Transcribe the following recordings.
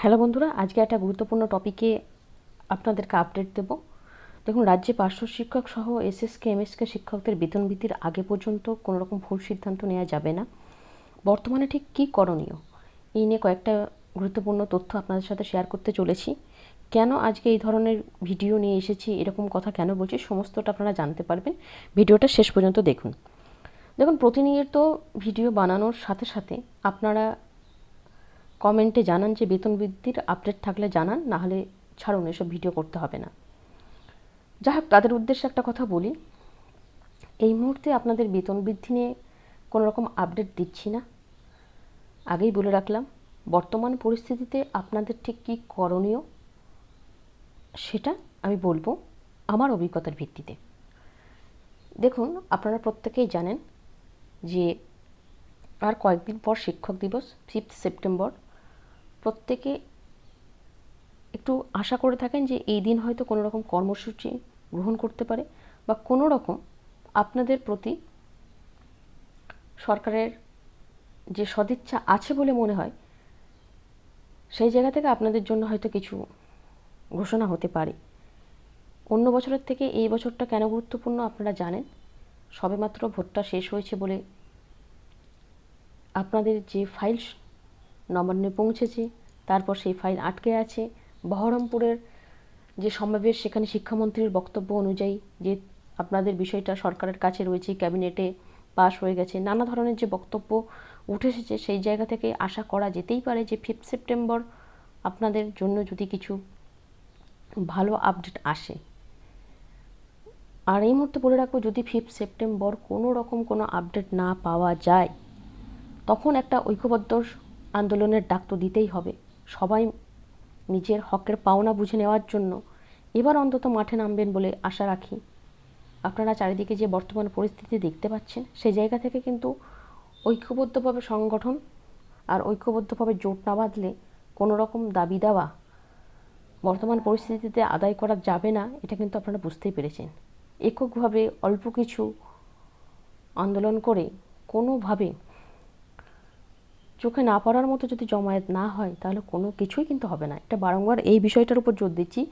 Hello বন্ধুরা, আজকে একটা গুরুত্বপূর্ণ টপিকে আপনাদেরকে আপডেট দেব। দেখুন, রাজ্যে পার্শ্ব শিক্ষক সহ এসএসকে এমএসকে শিক্ষকদের বেতন বৃদ্ধির আগে পর্যন্ত কোনো রকম ভুল সিদ্ধান্ত নেওয়া যাবে না। বর্তমানে ঠিক কী করণীয়? এই নিয়ে কয়েকটা গুরুত্বপূর্ণ তথ্য আপনাদের সাথে শেয়ার করতে চলেছি। কেন আজকে এই ধরনের ভিডিও নিয়ে এসেছি, এরকম কথা কেন বলছি, সমস্তটা আপনারা জানতে পারবেন। ভিডিওটা শেষ পর্যন্ত দেখুন। দেখুন, প্রতিনিয়ত ভিডিও বানানোর সাথে সাথে আপনারা কমেন্টে জানান যে, বেতন বৃদ্ধির আপডেট থাকলে জানান, নাহলে ছাড়ুন, এসব ভিডিও করতে হবে না। যাই হোক, তাদের উদ্দেশ্যে একটা কথা বলি। এই মুহূর্তে আপনাদের বেতন বৃদ্ধি নিয়ে কোনো রকম আপডেট দিচ্ছি না। আগেই বলে রাখলাম, বর্তমান পরিস্থিতিতে আপনাদের ঠিক কী করণীয় সেটা আমি বলব আমার অভিজ্ঞতার ভিত্তিতে। দেখুন, আপনারা প্রত্যেকেই জানেন যে আর কয়েকদিন পর শিক্ষক দিবস ফিফথ সেপ্টেম্বর প্রত্যেকে একটু আশা করে থাকেন যে এই দিন হয়তো কোনো রকম কর্মসূচি গ্রহণ করতে পারে বা কোনো রকম আপনাদের প্রতি সরকারের যে সদিচ্ছা আছে বলে মনে হয়, সেই জায়গা থেকে আপনাদের জন্য হয়তো কিছু ঘোষণা হতে পারে। অন্য বছরের থেকে এই বছরটা কেন গুরুত্বপূর্ণ আপনারা জানেন? সবেমাত্র ভোটটা শেষ হয়েছে বলে আপনাদের যে ফাইল নবান্নে পৌঁছেছে তারপর সেই ফাইল আটকে আছে। বহরমপুরের যে সমাবেশ সেখানে শিক্ষামন্ত্রীর বক্তব্য অনুযায়ী যে আপনাদের বিষয়টা সরকারের কাছে রয়েছে, ক্যাবিনেটে পাশ হয়ে গেছে, নানা ধরনের যে বক্তব্য উঠে এসেছে সেই জায়গা থেকে আশা করা যেতেই পারে যে ফিফথ সেপ্টেম্বর আপনাদের জন্য যদি কিছু ভালো আপডেট আসে। আর এই মুহূর্তে বলে রাখব, যদি ফিফথ সেপ্টেম্বর কোনো রকম কোনো আপডেট না পাওয়া যায়, তখন একটা ঐক্যবদ্ধ আন্দোলনের ডাক তো দিতেই হবে। সবাই নিজের হকের পাওনা বুঝে নেওয়ার জন্য এবার অন্তত মাঠে নামবেন বলে আশা রাখি। আপনারা চারিদিকে যে বর্তমান পরিস্থিতি দেখতে পাচ্ছেন, সেই জায়গা থেকে কিন্তু ঐক্যবদ্ধভাবে সংগঠন আর ঐক্যবদ্ধভাবে জোট না বাঁধলে কোনো রকম দাবি দেওয়া বর্তমান পরিস্থিতিতে আদায় করা যাবে না, এটা কিন্তু আপনারা বুঝতেই পেরেছেন। এককভাবে অল্প কিছু আন্দোলন করে কোনোভাবে চোখে না পড়ার মতো যদি জমায়েত না হয়, তাহলে কোনো কিছুই কিন্তু হবে না। এটা বারংবার এই বিষয়টার উপর জোর দিচ্ছি,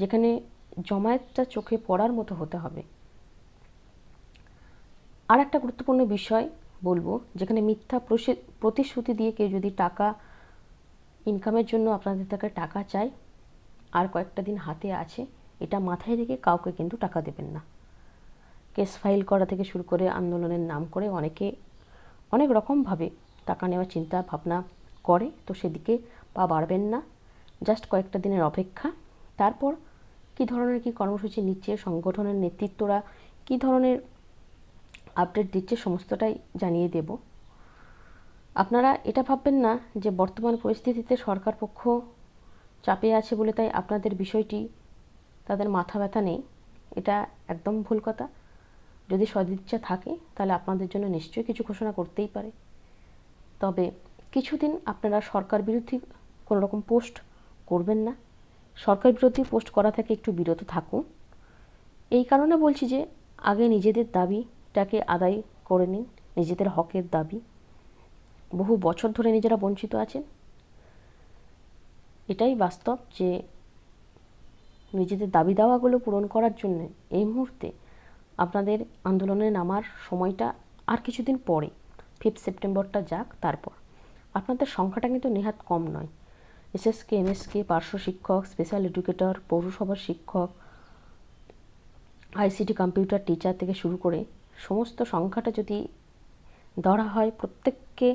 যেখানে জমায়েতটা চোখে পড়ার মতো হতে হবে। আর একটা গুরুত্বপূর্ণ বিষয় বলব, যেখানে মিথ্যা প্রতিশ্রুতি দিয়ে কেউ যদি টাকা ইনকামের জন্য আপনাদের থেকে টাকা চায়, আর কয়েকটা দিন হাতে আছে, এটা মাথায় রেখে কাউকে কিন্তু টাকা দেবেন না। কেস ফাইল করা থেকে শুরু করে আন্দোলনের নাম করে অনেকে অনেক রকমভাবে টাকা নেওয়ার চিন্তা ভাবনা করে, তো সেদিকে পা বাড়বেন না। জাস্ট কয়েকটা দিনের অপেক্ষা। তারপর কি ধরনের কি কর্মসূচি নিচ্ছে, সংগঠনের নেতৃত্বরা, কি ধরনের আপডেট দিচ্ছে সমস্তটাই জানিয়ে দেব। আপনারা এটা ভাববেন না যে বর্তমান পরিস্থিতিতে সরকার পক্ষ চাপে আছে বলে তাই আপনাদের বিষয়টি তাদের মাথা ব্যথা নেই। এটা একদম ভুল কথা। যদি সদিচ্ছা থাকে, তাহলে আপনাদের জন্য নিশ্চয়ই কিছু ঘোষণা করতেই পারে। তবে কিছুদিন আপনারা সরকার বিরোধী কোনো রকম পোস্ট করবেন না। সরকার বিরোধী পোস্ট করা থেকে একটু বিরত থাকুন। এই কারণে বলছি যে, আগে নিজেদের দাবিটাকে আদায় করে নিন, নিজেদের হকের দাবি। বহু বছর ধরে নিজেরা বঞ্চিত আছেন। এটাই বাস্তব যে, নিজেদের দাবি দাওয়াগুলো পূরণ করার জন্য এই মুহূর্তে আপনাদের আন্দোলনে নামার সময়টা আর কিছুদিন পরে। ফিফথ সেপ্টেম্বরটা যাক, তারপর। আপনাদের সংখ্যাটা কিন্তু নেহাত কম নয়। এসএসকে, এমএসকে, পার্শ্ব শিক্ষক স্পেশাল এডুকেটর পৌরসভার শিক্ষক আইসিটি কম্পিউটার টিচার থেকে শুরু করে সমস্ত সংখ্যাটা যদি ধরা হয়, প্রত্যেককে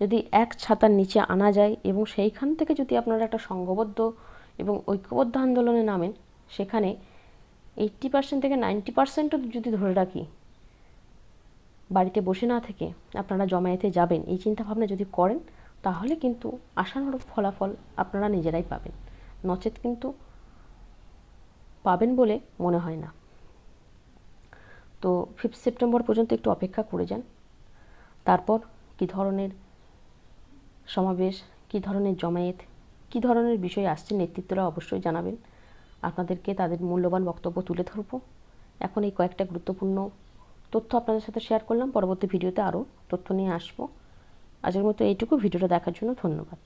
যদি এক ছাতার নিচে আনা যায় এবং সেইখান থেকে যদি আপনারা একটা সংঘবদ্ধ এবং ঐক্যবদ্ধ আন্দোলনে নামেন, সেখানে এইট্টি পার্সেন্ট থেকে নাইনটি পার্সেন্টও যদি ধরে রাখি বাড়িতে বসে না থেকে আপনারা জমায়েতে যাবেন, এই চিন্তাভাবনা যদি করেন, তাহলে কিন্তু আশানুরূপ ফলাফল আপনারা নিজেরাই পাবেন। নচেত কিন্তু পাবেন বলে মনে হয় না। তো ফিফথ সেপ্টেম্বর পর্যন্ত একটু অপেক্ষা করে যান। তারপর কি ধরনের সমাবেশ, কি ধরনের জমায়েত, কি ধরনের বিষয় আসছে নেতৃত্বরা অবশ্যই জানাবেন। আপনাদেরকে তাদের মূল্যবান বক্তব্য তুলে ধরবো। এখন এই কয়েকটা গুরুত্বপূর্ণ তথ্য আপনাদের সাথে শেয়ার করলাম। পরবর্তী ভিডিওতে আরও তথ্য নিয়ে আসব। আজকের মতো এইটুকু। ভিডিওটা দেখার জন্য ধন্যবাদ।